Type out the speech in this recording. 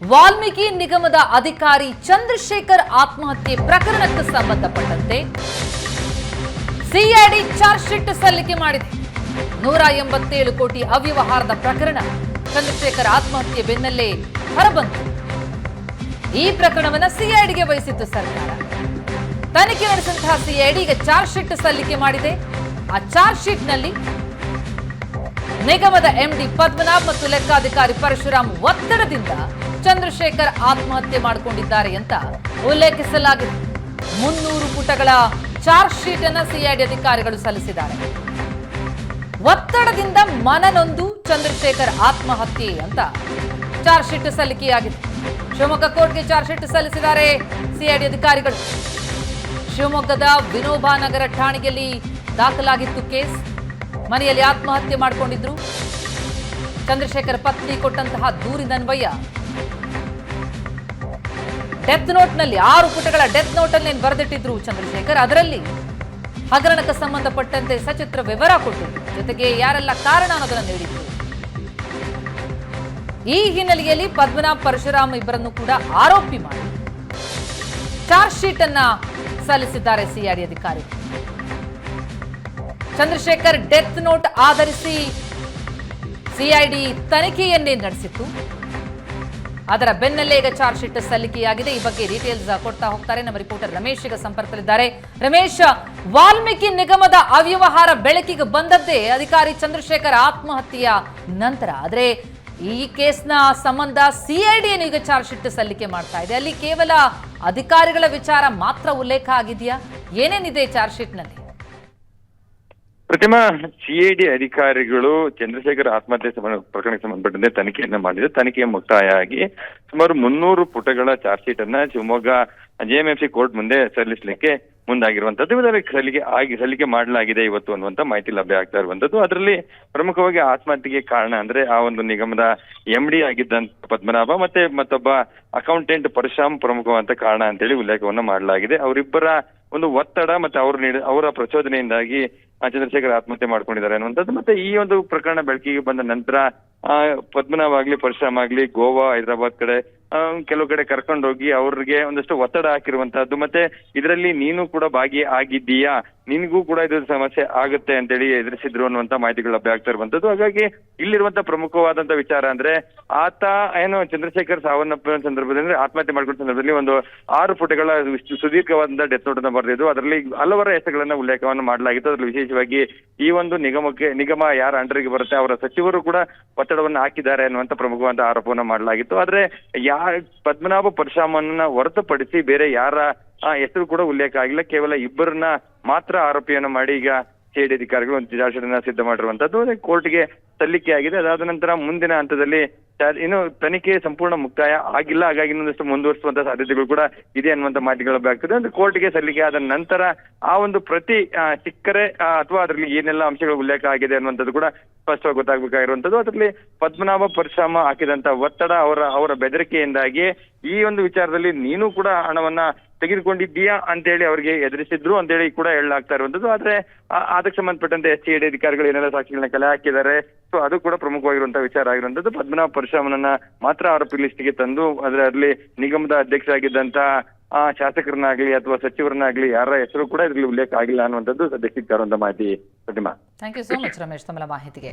ವಾಲ್ಮೀಕಿ ನಿಗಮದ ಅಧಿಕಾರಿ ಚಂದ್ರಶೇಖರ್ ಆತ್ಮಹತ್ಯೆ ಪ್ರಕರಣಕ್ಕೆ ಸಂಬಂಧಪಟ್ಟಂತೆ ಸಿಐಡಿ ಚಾರ್ಜ್ ಶೀಟ್ ಸಲ್ಲಿಕೆ ಮಾಡಿದೆ. ನೂರ ಎಂಬತ್ತೇಳು ಕೋಟಿ ಅವ್ಯವಹಾರದ ಪ್ರಕರಣ ಚಂದ್ರಶೇಖರ್ ಆತ್ಮಹತ್ಯೆ ಬೆನ್ನಲ್ಲೇ ಹೊರಬಂತು. ಈ ಪ್ರಕರಣವನ್ನು ಸಿಐಡಿಗೆ ವಹಿಸಿತ್ತು ಸರ್ಕಾರ. ತನಿಖೆ ನಡೆಸಿದಂತಹ ಸಿಐಡಿ ಈಗ ಚಾರ್ಜ್ ಶೀಟ್ ಸಲ್ಲಿಕೆ ಮಾಡಿದೆ. ಆ ಚಾರ್ಜ್ ಶೀಟ್ನಲ್ಲಿ ನಿಗಮದ ಎಂಡಿ ಪದ್ಮನಾಭ್ ಮತ್ತು ಲೆಕ್ಕಾಧಿಕಾರಿ ಪರಶುರಾಮ್ ಒತ್ತಡದಿಂದ ಚಂದ್ರಶೇಖರ್ ಆತ್ಮಹತ್ಯೆ ಮಾಡಿಕೊಂಡಿದ್ದಾರೆ ಅಂತ ಉಲ್ಲೇಖಿಸಲಾಗಿದೆ. ಮುನ್ನೂರು ಪುಟಗಳ ಚಾರ್ಜ್ ಶೀಟ್ ಅನ್ನು ಸಿಐಡಿ ಅಧಿಕಾರಿಗಳು ಸಲ್ಲಿಸಿದ್ದಾರೆ. ಒತ್ತಡದಿಂದ ಮನನೊಂದು ಚಂದ್ರಶೇಖರ್ ಆತ್ಮಹತ್ಯೆ ಅಂತ ಚಾರ್ಜ್ ಶೀಟ್ ಸಲ್ಲಿಕೆಯಾಗಿದೆ. ಶಿವಮೊಗ್ಗ ಕೋರ್ಟ್ಗೆ ಚಾರ್ಜ್ ಶೀಟ್ ಸಲ್ಲಿಸಿದ್ದಾರೆ ಸಿಐಡಿ ಅಧಿಕಾರಿಗಳು. ಶಿವಮೊಗ್ಗದ ವಿನೋಬಾ ನಗರ ಠಾಣೆಯಲ್ಲಿ ದಾಖಲಾಗಿತ್ತು ಕೇಸ್. ಮನೆಯಲ್ಲಿ ಆತ್ಮಹತ್ಯೆ ಮಾಡಿಕೊಂಡಿದ್ರು. ಚಂದ್ರಶೇಖರ್ ಪತ್ನಿ ಕೊಟ್ಟಂತಹ ದೂರಿನನ್ವಯ ಡೆತ್ ನೋಟ್ನಲ್ಲಿ ಆರು ಪುಟಗಳ ಡೆತ್ ನೋಟ್ ಅಲ್ಲಿ ಬರೆದಿಟ್ಟಿದ್ರು ಚಂದ್ರಶೇಖರ್? ಅದರಲ್ಲಿ ಹಗರಣಕ್ಕೆ ಸಂಬಂಧಪಟ್ಟಂತೆ ಸಚಿತ್ರ ವಿವರ ಕೊಟ್ಟಿದ್ರು ಜೊತೆಗೆ ಯಾರೆಲ್ಲ ಕಾರಣ ಅನ್ನೋದನ್ನು ನೀಡಿದ್ರು. ಈ ಹಿನ್ನೆಲೆಯಲ್ಲಿ ಪದ್ಮನಾಭ್ ಪರಶುರಾಮ್ ಇಬ್ಬರನ್ನು ಕೂಡ ಆರೋಪಿ ಮಾಡಿ ಚಾರ್ಜ್ ಶೀಟ್ ಅನ್ನ ಸಲ್ಲಿಸಿದ್ದಾರೆ ಸಿಐಡಿ ಅಧಿಕಾರಿ. ಚಂದ್ರಶೇಖರ್ ಡೆತ್ ನೋಟ್ ಆಧರಿಸಿ ಸಿಐಡಿ ತನಿಖೆಯನ್ನೇ ನಡೆಸಿತ್ತು. ಅದರ ಬೆನ್ನಲ್ಲೇ ಈಗ ಚಾರ್ಜ್ ಶೀಟ್ ಸಲ್ಲಿಕೆಯಾಗಿದೆ. ಈ ಬಗ್ಗೆ ಡೀಟೇಲ್ಸ್ ಕೊಡ್ತಾ ಹೋಗ್ತಾರೆ ನಮ್ಮ ರಿಪೋರ್ಟರ್ ರಮೇಶ್. ಈಗ ಸಂಪರ್ಕದಲ್ಲಿದ್ದಾರೆ. ರಮೇಶ್, ವಾಲ್ಮೀಕಿ ನಿಗಮದ ಅವ್ಯವಹಾರ ಬೆಳಕಿಗೆ ಬಂದದ್ದೇ ಅಧಿಕಾರಿ ಚಂದ್ರಶೇಖರ್ ಆತ್ಮಹತ್ಯೆಯ ನಂತರ. ಆದರೆ ಈ ಕೇಸ್ನ ಸಂಬಂಧ ಸಿಐಡಿ ಈಗ ಚಾರ್ಜ್ ಶೀಟ್ ಸಲ್ಲಿಕೆ ಮಾಡ್ತಾ ಇದೆ? ಅಲ್ಲಿ ಕೇವಲ ಅಧಿಕಾರಿಗಳ ವಿಚಾರ ಮಾತ್ರ ಉಲ್ಲೇಖ ಆಗಿದೆಯಾ? ಏನೇನಿದೆ ಚಾರ್ಜ್ ಶೀಟ್ನಲ್ಲಿ? ಪ್ರತಿಮಾ ಸಿಐಡಿ ಅಧಿಕಾರಿಗಳು ಚಂದ್ರಶೇಖರ್ ಆತ್ಮಹತ್ಯೆ ಪ್ರಕರಣಕ್ಕೆ ಸಂಬಂಧಪಟ್ಟಂತೆ ತನಿಖೆಯನ್ನ ಮಾಡಿದ್ರು. ತನಿಖೆ ಮುಕ್ತಾಯ ಆಗಿ ಸುಮಾರು ಮುನ್ನೂರು ಪುಟಗಳ ಚಾರ್ಜ್ ಶೀಟ್ ಅನ್ನ ಶಿವಮೊಗ್ಗ ಜೆಎಂಎಫ್ಸಿ ಕೋರ್ಟ್ ಮುಂದೆ ಸಲ್ಲಿಸಲಿಕ್ಕೆ ಮುಂದಾಗಿರುವಂತದ್ದು. ಇದರಲ್ಲಿ ಸಲ್ಲಿಕೆ ಆಗಿ, ಸಲ್ಲಿಕೆ ಮಾಡಲಾಗಿದೆ ಇವತ್ತು ಅನ್ನುವಂತ ಮಾಹಿತಿ ಲಭ್ಯ ಆಗ್ತಾ ಇರುವಂತದ್ದು. ಅದರಲ್ಲಿ ಪ್ರಮುಖವಾಗಿ ಆತ್ಮಹತ್ಯೆಗೆ ಕಾರಣ ಅಂದ್ರೆ ಆ ಒಂದು ನಿಗಮದ ಎಂ ಡಿ ಆಗಿದ್ದಂತ ಪದ್ಮನಾಭ ಮತ್ತೆ ಮತ್ತೊಬ್ಬ ಅಕೌಂಟೆಂಟ್ ಪರಶುರಾಮ್ ಪ್ರಮುಖವಂತ ಕಾರಣ ಅಂತೇಳಿ ಉಲ್ಲೇಖವನ್ನ ಮಾಡಲಾಗಿದೆ. ಅವರಿಬ್ಬರ ಒಂದು ಒತ್ತಡ ಮತ್ತೆ ಅವರು ನೀಡ, ಅವರ ಪ್ರಚೋದನೆಯಿಂದಾಗಿ ಚಂದ್ರಶೇಖರ್ ಆತ್ಮಹತ್ಯೆ ಮಾಡ್ಕೊಂಡಿದ್ದಾರೆ ಅನ್ನುವಂಥದ್ದು ಮತ್ತೆ ಈ ಒಂದು ಪ್ರಕರಣ ಬೆಳಕಿಗೆ ಬಂದ ನಂತರ ಪದ್ಮನಾಭ ಆಗ್ಲಿ ಪರಶುರಾಮ್ ಆಗ್ಲಿ ಗೋವಾ, ಹೈದರಾಬಾದ್ ಕಡೆ ಕೆಲವು ಕಡೆ ಕರ್ಕೊಂಡೋಗಿ ಅವ್ರಿಗೆ ಒಂದಷ್ಟು ಒತ್ತಡ ಹಾಕಿರುವಂತಹದ್ದು. ಮತ್ತೆ ಇದರಲ್ಲಿ ನೀನು ಕೂಡ ಭಾಗಿ ಆಗಿದ್ದೀಯಾ? ನಿನಗೂ ಕೂಡ ಇದ್ರ ಸಮಸ್ಯೆ ಆಗುತ್ತೆ ಅಂತೇಳಿ ಎದುರಿಸಿದ್ರು ಅನ್ನುವಂತ ಮಾಹಿತಿಗಳು ಲಭ್ಯ ಆಗ್ತಾ ಇರುವಂತದ್ದು ಹಾಗಾಗಿ ಇಲ್ಲಿರುವಂತ ಪ್ರಮುಖವಾದಂತ ವಿಚಾರ ಅಂದ್ರೆ ಆತ ಏನು ಚಂದ್ರಶೇಖರ್ ಸಾವನ್ನಪ್ಪಿನ ಸಂದರ್ಭದಲ್ಲಿ ಆತ್ಮಹತ್ಯೆ ಮಾಡ್ಕೊಂಡ ಸಂದರ್ಭದಲ್ಲಿ ಒಂದು ಆರು ಪುಟಗಳ ಸುದೀರ್ಘವಾದ ಡೆತ್ ನೋಟ್ ಅನ್ನು ಬರೆದಿದ್ದು. ಅದರಲ್ಲಿ ಹಲವರ ಹೆಸರುಗಳನ್ನ ಉಲ್ಲೇಖವನ್ನು ಮಾಡಲಾಗಿತ್ತು. ಅದರಲ್ಲಿ ವಿಶೇಷವಾಗಿ ಈ ಒಂದು ನಿಗಮಕ್ಕೆ, ನಿಗಮ ಯಾರ ಅಂಡರ್ಗೆ ಬರುತ್ತೆ, ಅವರ ಸಚಿವರು ಕೂಡ ಒತ್ತಡವನ್ನು ಹಾಕಿದ್ದಾರೆ ಅನ್ನುವಂತ ಪ್ರಮುಖವಾದ ಆರೋಪವನ್ನು ಮಾಡಲಾಗಿತ್ತು. ಆದ್ರೆ ಯಾ, ಪದ್ಮನಾಭ ಪರಶುರಾಮನ್ನ ಹೊರತುಪಡಿಸಿ ಬೇರೆ ಯಾರ ಹೆಸರು ಕೂಡ ಉಲ್ಲೇಖ ಆಗಿಲ್ಲ. ಕೇವಲ ಇಬ್ಬರನ್ನ ಮಾತ್ರ ಆರೋಪಿಯನ್ನು ಮಾಡಿ ಈಗ ಸಿಐಡಿ ಅಧಿಕಾರಿಗಳು ಒಂದು ಸಿದ್ಧ ಮಾಡಿರುವಂತದ್ದು ಕೋರ್ಟ್ಗೆ ಸಲ್ಲಿಕೆ ಆಗಿದೆ ಅದಾದ ನಂತರ ಮುಂದಿನ ಹಂತದಲ್ಲಿ ಇನ್ನು ತನಿಖೆ ಸಂಪೂರ್ಣ ಮುಕ್ತಾಯ ಆಗಿಲ್ಲ, ಹಾಗಾಗಿ ಇನ್ನೊಂದಷ್ಟು ಮುಂದುವರಿಸುವಂತಹ ಸಾಧ್ಯತೆಗಳು ಕೂಡ ಇದೆ ಅನ್ನುವಂತ ಮಾಹಿತಿಗಳು ಲಭ್ಯ ಆಗ್ತದೆ ಅಂದ್ರೆ ಕೋರ್ಟ್ಗೆ ಸಲ್ಲಿಕೆ ಆದ ನಂತರ ಆ ಒಂದು ಪ್ರತಿ ಸಿಕ್ಕರೆ ಅಥವಾ ಅದರಲ್ಲಿ ಏನೆಲ್ಲ ಅಂಶಗಳು ಉಲ್ಲೇಖ ಆಗಿದೆ ಅನ್ನುವಂಥದ್ದು ಕೂಡ ಸ್ಪಷ್ಟವಾಗಿ ಗೊತ್ತಾಗಬೇಕಾಗಿರುವಂತದ್ದು ಅದರಲ್ಲಿ ಪದ್ಮನಾಭ ಪರಿಶ್ರಮ ಹಾಕಿದಂತ ಒತ್ತಡ ಅವರ ಅವರ ಬೆದರಿಕೆಯಿಂದಾಗಿ ಈ ಒಂದು ವಿಚಾರದಲ್ಲಿ ನೀನು ಕೂಡ ಹಣವನ್ನ ತೆಗೆದುಕೊಂಡಿದ್ದೀಯಾ ಅಂತೇಳಿ ಅವರಿಗೆ ಎದುರಿಸಿದ್ರು ಅಂತೇಳಿ ಕೂಡ ಹೇಳಲಾಗ್ತಾ ಇರುವಂತದ್ದು ಆದ್ರೆ ಅದಕ್ಕೆ ಸಂಬಂಧಪಟ್ಟಂತೆ ಎಸ್ ಸಿ ಅಧಿಕಾರಿಗಳು ಏನೆಲ್ಲ ಸಾಕ್ಷಿಗಳನ್ನ ಕಲೆ ಹಾಕಿದ್ದಾರೆ, ಸೊ ಅದು ಕೂಡ ಪ್ರಮುಖವಾಗಿರುವಂತಹ ವಿಚಾರ ಆಗಿರುವಂತದ್ದು ಪದ್ಮನಾಭ ಪರಶುರಾಮನನ್ನ ಮಾತ್ರ ಆರೋಪಿ ಲಿಸ್ಟ್ಗೆ ತಂದು ಅದರಲ್ಲಿ ನಿಗಮದ ಅಧ್ಯಕ್ಷರಾಗಿದ್ದಂತ, ಆ, ಶಾಸಕರನ್ನಾಗ್ಲಿ ಅಥವಾ ಸಚಿವರನ್ನಾಗ್ಲಿ ಯಾರ ಹೆಸರು ಕೂಡ ಇದ್ರಲ್ಲಿ ಉಲ್ಲೇಖ ಆಗಿಲ್ಲ ಅನ್ನುವಂಥದ್ದು ಸದ್ಯಕ್ಕೆ ಮಾಹಿತಿ Pratima. Thank you so much Ramesh ತಮ್ಮ ಮಾಹಿತಿಗೆ.